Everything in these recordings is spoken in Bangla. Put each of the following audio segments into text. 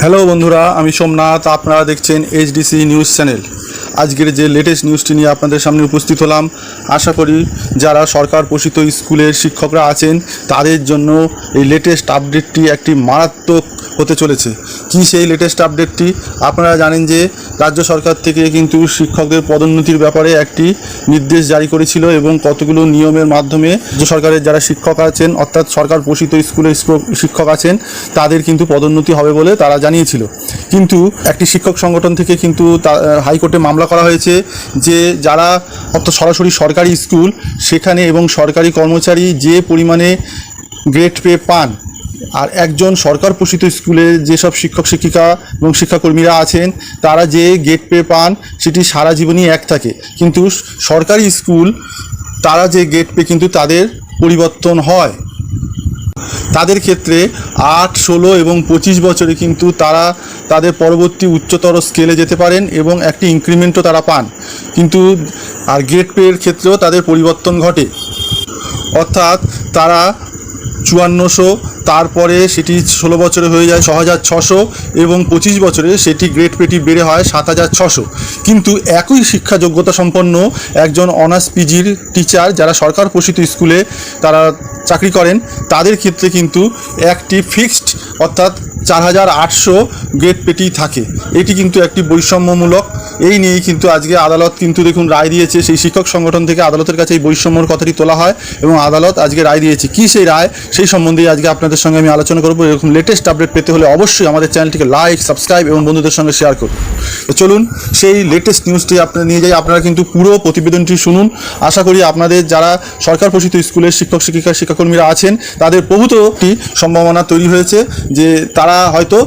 হ্যালো বন্ধুরা আমি সোমনাথ আপনারা দেখছেন এইচডিসি নিউজ চ্যানেল আজকের যে লেটেস্ট নিউজটি নিয়ে আপনাদের সামনে উপস্থিত হলাম, আশা করি যারা সরকার পোষিত স্কুলের শিক্ষকরা আছেন, তাদের জন্য এই লেটেস্ট আপডেটটি একটি মারাত্মক হতে চলেছে। কি সেই লেটেস্ট আপডেটটি আপনারা জানেন যে রাজ্য সরকার থেকে কিন্তু শিক্ষকদের পদোন্নতির ব্যাপারে একটি নির্দেশ জারি করেছিল এবং কতগুলো নিয়মের মাধ্যমে রাজ্য সরকারের যারা শিক্ষক আছেন, অর্থাৎ সরকার পোষিত স্কুলের শিক্ষক- আছেন, তাদের কিন্তু পদোন্নতি হবে বলে তারা জানিয়েছিল। কিন্তু একটি শিক্ষক সংগঠন থেকে কিন্তু হাইকোর্টে মামলা করা হয়েছে যে যারা অর্থাৎ সরাসরি সরকারি স্কুল, সেখানে এবং সরকারি কর্মচারী যে পরিমাণে গ্রেড পে পান, আর একজন সরকার পোষিত স্কুলে যেসব শিক্ষক, শিক্ষিকা এবং শিক্ষাকর্মীরা আছেন, তারা যে গেট পে পান, সেটি সারা জীবনই এক থাকে। কিন্তু সরকারি স্কুল, তারা যে গেট পে কিন্তু তাদের পরিবর্তন হয়। তাদের ক্ষেত্রে আট, ষোলো এবং পঁচিশ বছরে কিন্তু তারা তাদের পরবর্তী উচ্চতর স্কেলে যেতে পারেন এবং একটি ইনক্রিমেন্টও তারা পান। কিন্তু আর গেট পেয়ের ক্ষেত্রেও তাদের পরিবর্তন ঘটে। অর্থাৎ তারা চুয়ান্নশো তারপরে সেটি ষোলো বছরে হয়ে যায় ছ হাজার ছশো এবং পঁচিশ বছরে সেটি গ্রেড পেটি বেড়ে হয় সাত হাজার ছশো। কিন্তু একই শিক্ষা যোগ্যতা সম্পন্ন একজন অনার্স পিজির টিচার যারা সরকার পোষিত স্কুলে তারা চাকরি করেন, তাদের ক্ষেত্রে কিন্তু একটি ফিক্সড অর্থাৎ চার হাজার আটশো গ্রেড পেটি থাকে। এটি কিন্তু একটি বৈষম্যমূলক এই নিয়েই কিন্তু আজকে আদালত কিন্তু দেখুন রায় দিয়েছে, সেই শিক্ষক সংগঠন থেকে আদালতের কাছে এই বৈষম্যর কথাটি তোলা হয় এবং আদালত আজকে রায় দিয়েছে। কি সেই রায়? সেই সম্বন্ধে আজকে আপনাদের সঙ্গে আমি আলোচনা করব। এরকম লেটেস্ট আপডেট পেতে হলে অবশ্যই আমাদের চ্যানেলটিকে লাইক সাবস্ক্রাইব এবং বন্ধুদের সঙ্গে শেয়ার করুন। তো চলুন, সেই লেটেস্ট নিউজটি আপনারা নিয়ে যাই। আপনারা কিন্তু পুরো প্রতিবেদনটি শুনুন। আশা করি আপনাদের যারা সরকার পোষিত স্কুলের শিক্ষক, শিক্ষিকা, শিক্ষাকর্মীরা আছেন, তাদের প্রভূত একটি সম্ভাবনা তৈরি হয়েছে যে তারা হয়তো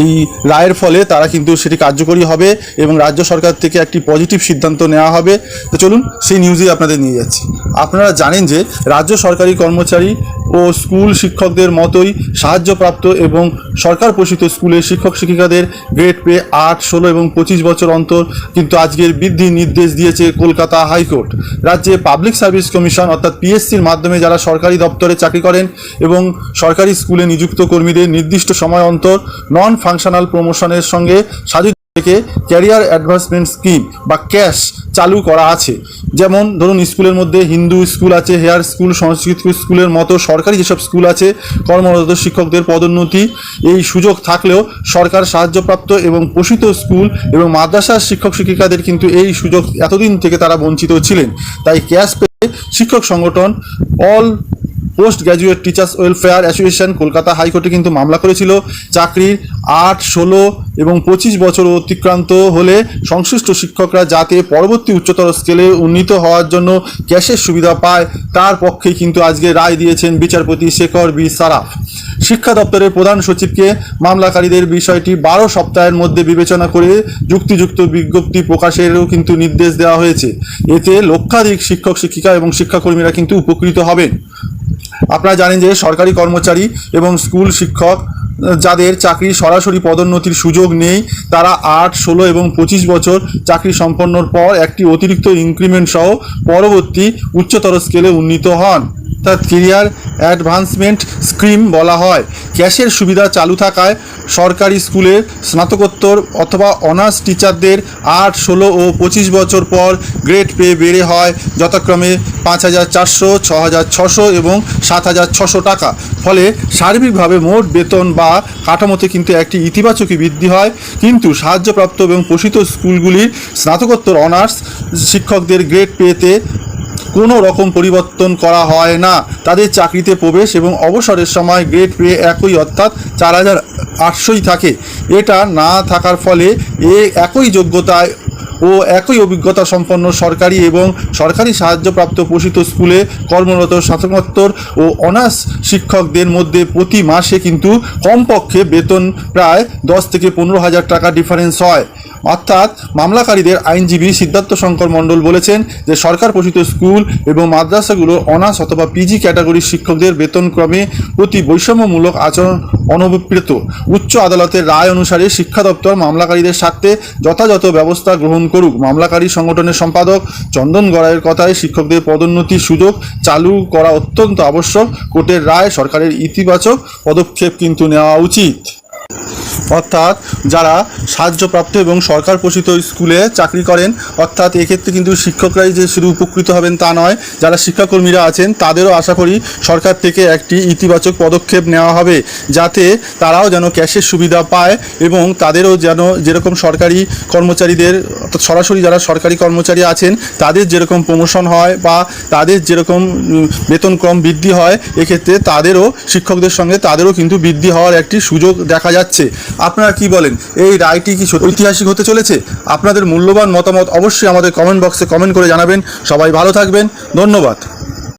এই রায়ের ফলে তারা কিন্তু সেটি কার্যকরী হবে এবং রাজ্য সরকার থেকে একটি পজিটিভ সিদ্ধান্ত নেওয়া হবে। তো চলুন সেই নিউজেই আপনাদের নিয়ে যাচ্ছি। আপনারা জানেন যে রাজ্য সরকারি কর্মচারী ও স্কুল শিক্ষকদের মতোই সাহায্যপ্রাপ্ত এবং সরকার পোষিত স্কুলের শিক্ষক শিক্ষিকাদের গ্রেড পে আট, ষোলো এবং পঁচিশ বছর অন্তর কিন্তু আজকের বৃদ্ধির নির্দেশ দিয়েছে কলকাতা হাইকোর্ট। রাজ্যে পাবলিক সার্ভিস কমিশন অর্থাৎ পিএসসির মাধ্যমে যারা সরকারি দপ্তরে চাকরি করেন এবং সরকারি স্কুলে নিযুক্ত কর্মীদের নির্দিষ্ট সময় অন্তর নন ফাংশনাল প্রমোশনের সঙ্গে সাজু থেকে ক্যারিয়ার অ্যাডভান্সমেন্ট স্কিম বা ক্যাশ চালু করা আছে। যেমন ধরুন স্কুলের মধ্যে হিন্দু স্কুল আছে হেয়ার স্কুল সংস্কৃত স্কুলের মতো সরকারি যেসব স্কুল আছে, কর্মরত শিক্ষকদের পদোন্নতি, এই সুযোগ থাকলেও সরকার সাহায্যপ্রাপ্ত এবং পোষিত স্কুল এবং মাদ্রাসার শিক্ষক শিক্ষিকাদের কিন্তু এই সুযোগ এতদিন থেকে তারা বঞ্চিত ছিলেন। তাই ক্যাশ পেয়ে শিক্ষক সংগঠন All Post Graduate Teachers Welfare Association Kolkata হাইকোর্টে কিন্তু মামলা করেছিল। চাকরির আট, ষোলো এবং পঁচিশ বছর অতিক্রান্ত হলে সংশ্লিষ্ট শিক্ষকরা যাতে পরবর্তী উচ্চতর স্কেলে উন্নীত হওয়ার জন্য ক্যাশের সুবিধা পায়, তার পক্ষেই কিন্তু আজকে রায় দিয়েছেন বিচারপতি শেখর বি. সারাফ। শিক্ষা দপ্তরের প্রধান সচিবকে মামলাকারীদের বিষয়টি বারো সপ্তাহের মধ্যে বিবেচনা করে যুক্তিযুক্ত বিজ্ঞপ্তি প্রকাশেরও কিন্তু নির্দেশ দেওয়া হয়েছে। এতে লক্ষাধিক শিক্ষক, শিক্ষিকা এবং শিক্ষাকর্মীরা কিন্তু উপকৃত হবেন। আপনারা জানেন যে সরকারি কর্মচারী এবং স্কুল শিক্ষক, যাদের চাকরি সরাসরি পদোন্নতির সুযোগ নেই, তারা আট, ষোলো এবং পঁচিশ বছর চাকরি সম্পন্নর পর একটি অতিরিক্ত ইনক্রিমেন্ট সহ পরবর্তী উচ্চতর স্কেলে উন্নীত হন। অর্থাৎ কেরিয়ার অ্যাডভান্সমেন্ট স্কিম বলা হয়। ক্যাশের সুবিধা চালু থাকায় সরকারি স্কুলে স্নাতকোত্তর অথবা অনার্স টিচারদের আট, ষোলো ও পঁচিশ বছর পর গ্রেড পে বেড়ে হয় যথাক্রমে পাঁচ হাজার চারশো, ছ হাজার ছশো এবং সাত হাজার ছশো টাকা। ফলে সার্বিকভাবে মোট বেতন বা কাঠামোতে কিন্তু একটি ইতিবাচকই বৃদ্ধি হয়। কিন্তু সাহায্যপ্রাপ্ত এবং পোষিত স্কুলগুলির স্নাতকোত্তর অনার্স শিক্ষকদের গ্রেড পেতে কোনো রকম পরিবর্তন করা হয় না। তাদের চাকরিতে প্রবেশ এবং অবসরের সময় গ্রেড পে একই, অর্থাৎ চার হাজার আটশোই থাকে। এটা না থাকার ফলে এ একই যোগ্যতায় ও একই অভিজ্ঞতা সম্পন্ন সরকারি এবং সরকারি সাহায্যপ্রাপ্ত পোষিত স্কুলে কর্মরত স্নাতকোত্তর ও অনার্স শিক্ষকদের মধ্যে প্রতি মাসে কিন্তু কমপক্ষে বেতন প্রায় দশ থেকে পনেরো হাজার টাকা ডিফারেন্স হয়। অর্থাৎ মামলাকারীদের আইনজীবী সিদ্ধার্থ শঙ্কর মণ্ডল বলেছেন যে সরকার পোষিত স্কুল এবং মাদ্রাসাগুলো অনার্স অথবা পিজি ক্যাটাগরির শিক্ষকদের বেতনক্রমে প্রতি বৈষম্যমূলক আচরণ অনভিপ্রেত উচ্চ আদালতের রায় অনুসারে শিক্ষা দপ্তর মামলাকারীদের স্বার্থে যথাযথ ব্যবস্থা গ্রহণ করুক। মামলাকারী সংগঠনের সম্পাদক চন্দন গড়াইয়ের কথায় শিক্ষকদের পদোন্নতির সুযোগ চালু করা অত্যন্ত আবশ্যক। কোর্টের রায় সরকারের ইতিবাচক পদক্ষেপ কিন্তু নেওয়া উচিত। অর্থাৎ যারা সাহায্যপ্রাপ্ত এবং সরকার পোষিত স্কুলে চাকরি করেন, অর্থাৎ এক্ষেত্রে কিন্তু শিক্ষকরাই যে শুধু উপকৃত হবেন তা নয়, যারা শিক্ষাকর্মীরা আছেন, তাদেরও আশা করি সরকার থেকে একটি ইতিবাচক পদক্ষেপ নেওয়া হবে, যাতে তারাও যেন ক্যাশের সুবিধা পায় এবং তাদেরও যেন যেরকম সরকারি কর্মচারীদের, অর্থাৎ সরাসরি যারা সরকারি কর্মচারী আছেন, তাদের যেরকম প্রমোশন হয় বা তাদের যেরকম বেতনক্রম বৃদ্ধি হয়, এক্ষেত্রে তাদেরও শিক্ষকদের সঙ্গে তাদেরও কিন্তু বৃদ্ধি হওয়ার একটি সুযোগ দেখা যাচ্ছে। আপনারা কি বলেন? এই রায়টি কি ঐতিহাসিক হতে চলেছে? আপনাদের মূল্যবান মতামত অবশ্যই আমাদের কমেন্ট বক্সে কমেন্ট করে জানাবেন। সবাই ভালো থাকবেন। ধন্যবাদ।